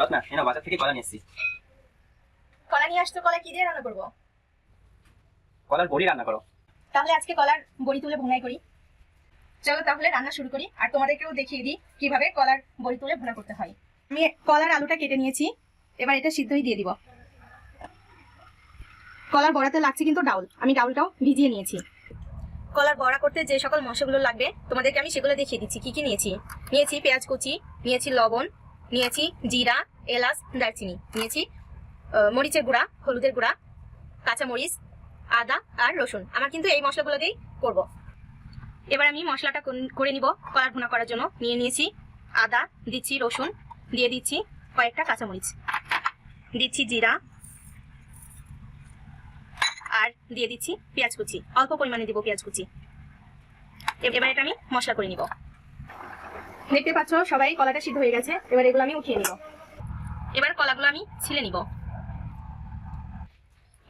রত্না এনা বাজার থেকে কলা নিয়ে এসেছি। কলা নিয়ে আসতো কলা কি দিয়ে রান্না করব? কলার বড়ি রান্না করো। তাহলে আজকে কলার বড়ি তুলে ভুনাই করি। চলো তাহলে রান্না শুরু করি আর তোমাদেরকেও দেখিয়ে দিই কীভাবে কলার বড়ি তুলে ভুনা করতে হয়। আমি কলার আলুটা কেটে নিয়েছি এবার এটা সিদ্ধই দিয়ে দিব। কলার বড়াতে লাগছে কিন্তু ডাউল আমি ডাউলটাও ভিজিয়ে নিয়েছি। কলার বড়া করতে যে সকল মশলাগুলো লাগবে তোমাদেরকে আমি সেগুলো দেখিয়ে দিচ্ছি কি কি নিয়েছি? নিয়েছি পেঁয়াজ কুচি নিয়েছি লবণ নিয়েছি জিরা, এলাচ, দারচিনি। নিয়েছি মরিচের গুঁড়া, হলুদের গুঁড়া কাঁচা মরিচ আদা আর রসুন। আমার কিন্তু এই মশলাগুলো দিয়েই করব। এবার আমি মশলাটা করে নিব কলার ভুনা করার জন্য। নিয়ে নিয়েছি আদা, দিচ্ছি রসুন, দিয়ে দিচ্ছি কয়েকটা কাঁচামরিচ। দিচ্ছি জিরা আর দিয়ে দিচ্ছি পেঁয়াজ কুচি। অল্প পরিমাণে দিব পেঁয়াজ কুচি। এবার এটা আমি মশলা করে নিব। দেখতে পাচ্ছ, সবাই কলাটা সিদ্ধ হয়ে গেছে। এবার এগুলো আমি উঠিয়ে নিব। এবার কলাগুলো আমি ছিলে নিব।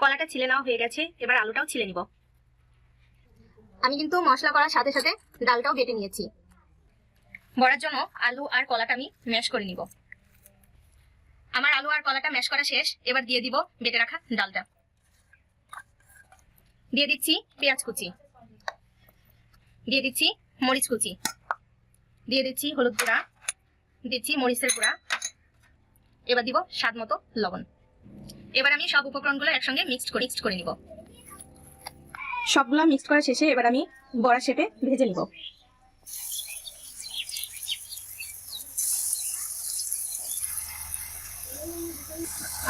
কলাটা ছিলে নেওয়া হয়ে গেছে, এবার আলুটাও ছিলে নিব। আমি কিন্তু মশলা করার সাথে সাথে ডালটাও বেটে নিয়েছি। বড়ার জন্য আলু আর কলাটা আমি ম্যাশ করে নিব। আমার আলু আর কলাটা ম্যাশ করা শেষ, এবার দিয়ে দিব বেটে রাখা ডালটা। দিয়ে দিচ্ছি পেঁয়াজ কুচি। দিয়ে দিচ্ছি মরিচ কুচি। দিয়ে দিচ্ছি হলুদ গুঁড়া, দিচ্ছি মরিচের গুঁড়া। এবার দিব স্বাদ মতো লবণ। এবার আমি সব উপকরণগুলো একসঙ্গে মিক্সড করে মিক্সড করে নিব। সবগুলো মিক্সড করা শেষে এবার আমি বড়া শেপে ভেজে নিব।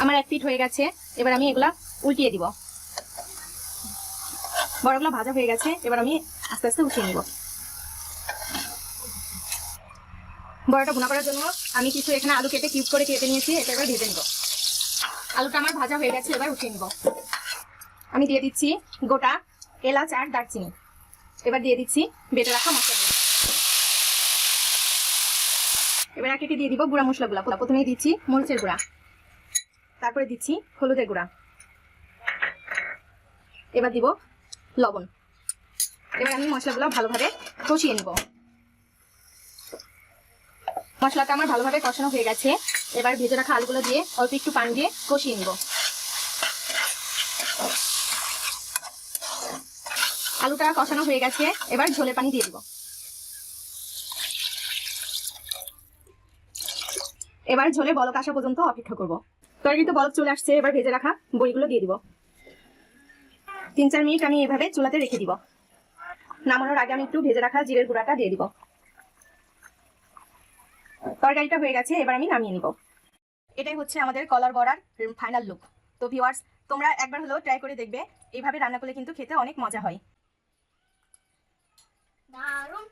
আমার এক পিঠ হয়ে গেছে, এবার আমি এগুলা উল্টিয়ে দিব। বড়গুলো ভাজা হয়ে গেছে, এবার আমি আস্তে আস্তে উঠিয়ে নিব। বড়াটা ভুনা করার জন্য আমি কিছু এখানে আলু কেটে কিউব করে কেটে নিয়েছি, এটা এবার ভেজে নিব। আলুটা আমার ভাজা হয়ে গেছে, এবার উঠিয়ে নিব। আমি দিয়ে দিচ্ছি গোটা এলাচ আর দারচিনি। এবার দিয়ে দিচ্ছি বেটে রাখা মশলাগুলো। এবার এক দিয়ে দিব গুঁড়া মশলাগুলো। প্রথমে দিচ্ছি মরিচের গুঁড়া। তারপরে দিচ্ছি হলুদের গুঁড়া। এবার দিব লবণ। এবার আমি মশলাগুলো ভালোভাবে কষিয়ে নিব। মশলাটা আমার ভালোভাবে কষানো হয়ে গেছে। এবার ভেজে রাখা আলুগুলো দিয়ে অল্প একটু পানি দিয়ে কষিয়ে নিব। আলুটা কষানো হয়ে গেছে, এবার ঝোলে পানি দিয়ে দিব। এবার ঝোলে বলক আসা পর্যন্ত অপেক্ষা করব। তরকারি তো বলক চলে আসছে, এবার ভেজে রাখা বড়িগুলো দিয়ে দিব। তিন চার মিনিট আমি এভাবে চুলাতে রেখে দিব। নামানোর আগে আমি একটু ভেজে রাখা জিরের গুঁড়াটা দিয়ে দিব। তরকারিটা হয়ে গেছে, এবার আমি নামিয়ে নিব। এটাই হচ্ছে আমাদের কলার বড়ার ফাইনাল লুক তো ভিওয়ার্স তোমরা একবার হলেও ট্রাই করে দেখবে এইভাবে রান্না করলে কিন্তু খেতে অনেক মজা হয়। দারুণ।